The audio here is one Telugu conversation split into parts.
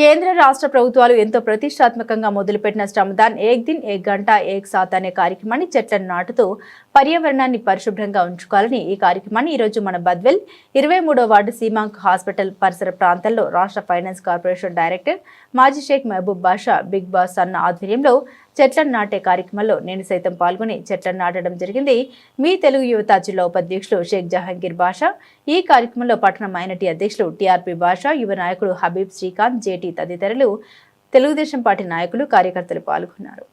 కేంద్ర రాష్ట్ర ప్రభుత్వాలు ఎంతో ప్రతిష్టాత్మకంగా మొదలుపెట్టిన శ్రమదాన్ ఏక్ దిన్ ఏక్ గంట ఏక్ సాత్ అనే కార్యక్రమాన్ని చెట్లను నాటుతూ పర్యావరణాన్ని పరిశుభ్రంగా ఉంచుకోవాలని ఈ కార్యక్రమాన్ని ఈరోజు మన బద్వెల్ ఇరవై మూడో వార్డు సీమాంక్ హాస్పిటల్ పరిసర ప్రాంతాల్లో రాష్ట్ర ఫైనాన్స్ కార్పొరేషన్ డైరెక్టర్ మాజీ షేక్ మహబూబ్ బాషా బిగ్ బాస్ అన్న ఆధ్వర్యంలో చెట్లను నాటే కార్యక్రమంలో నేను సైతం పాల్గొని చెట్లను నాటడం జరిగింది. మీ తెలుగు యువత జిల్లా ఉపాధ్యక్షులు షేక్ జహాంగీర్ బాషా ఈ కార్యక్రమంలో పట్టణ మైనటీ అధ్యక్షులు టీఆర్పీ బాషా యువ నాయకుడు హబీబ్ శ్రీకాంత్ జేటీ తదితరులు తెలుగుదేశం పార్టీ నాయకులు కార్యకర్తలు పాల్గొన్నారు.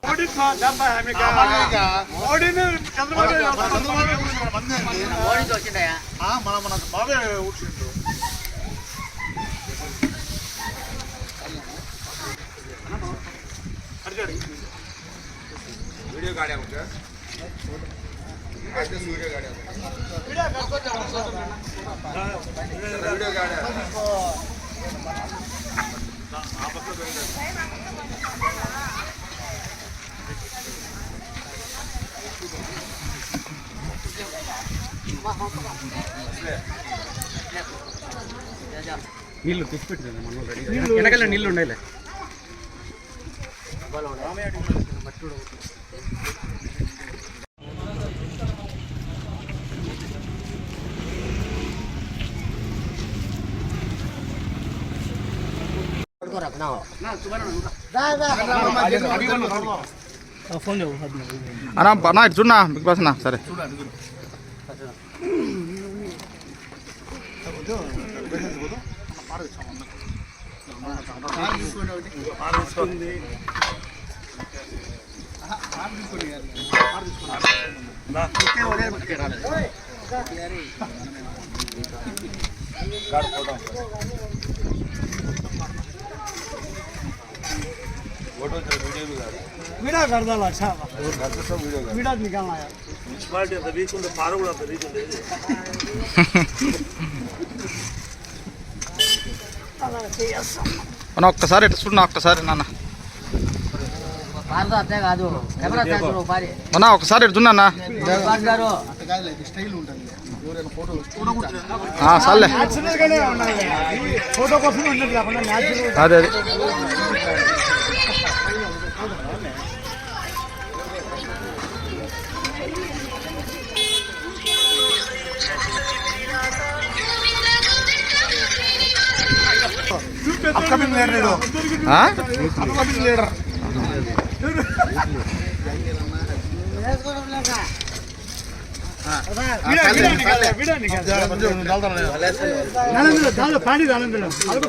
వీడియో గాడే ఉంటా మోడీని వీడియో గాడే వీడియో గాడి వీడియో గాడి నీళ్ళు తెచ్చిపెట్టింది మనం రెడీ వెనకాల నీళ్ళు ఉండేలే. అన్నా అన్నా ఇటు చూడనా బిగ్ బాస్ అన్న సరే वीडियो कर दो अच्छा वीडियो निकालना यार అన్న ఒక్కసారి ఇటు చూడనా ఒక్కసారి నాన్న పారదా అంతే కాదు కెమెరా తీస్తారు పారి అన్న ఒక్కసారి ఇటు చూడన్నా అన్న బాస్ గారు ఆ, సర్లే నేచురల్ గానే ఉన్నాయి ఫోటో కోసం ఉన్నది కాకుండా నేచురల్ అదే అదే అప్కమింగ్ లీడర్ అప్కమింగ్ లీడర్ పాడి దానందులో అదొక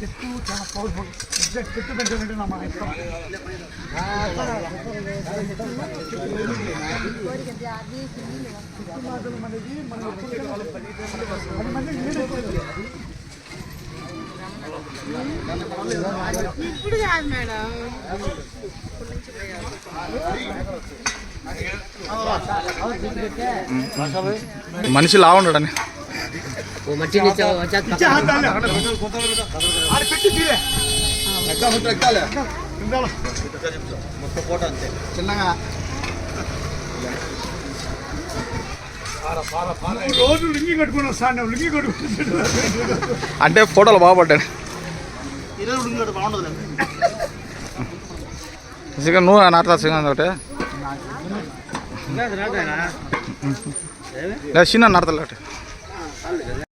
చెట్టు చాలా పవర్ఫుల్ చెట్టు పెంచాలంటే నా మన ఇష్టం చెట్టు నాటడం అనేది మన పది మంది ఇప్పుడు కాదు మేడం మనిషి లావుండడని. ఉండడని మంచి వచ్చేస్తా ఇచ్చే హాత్ దాన్ని. ఆడ పెట్టి తీరే చిన్నగా రోజు లుంగి కట్టుకుని వస్తాను లుంగి కట్టుకుని అంటే ఫోటోలు బాగుపడ్డాను ఈరోజు ఉండదు బాగుండదు చికెన్ నువ్వు నాటుతా చికెన్ ఒకటి లేదా చిన్న నాడతలే ఒకటి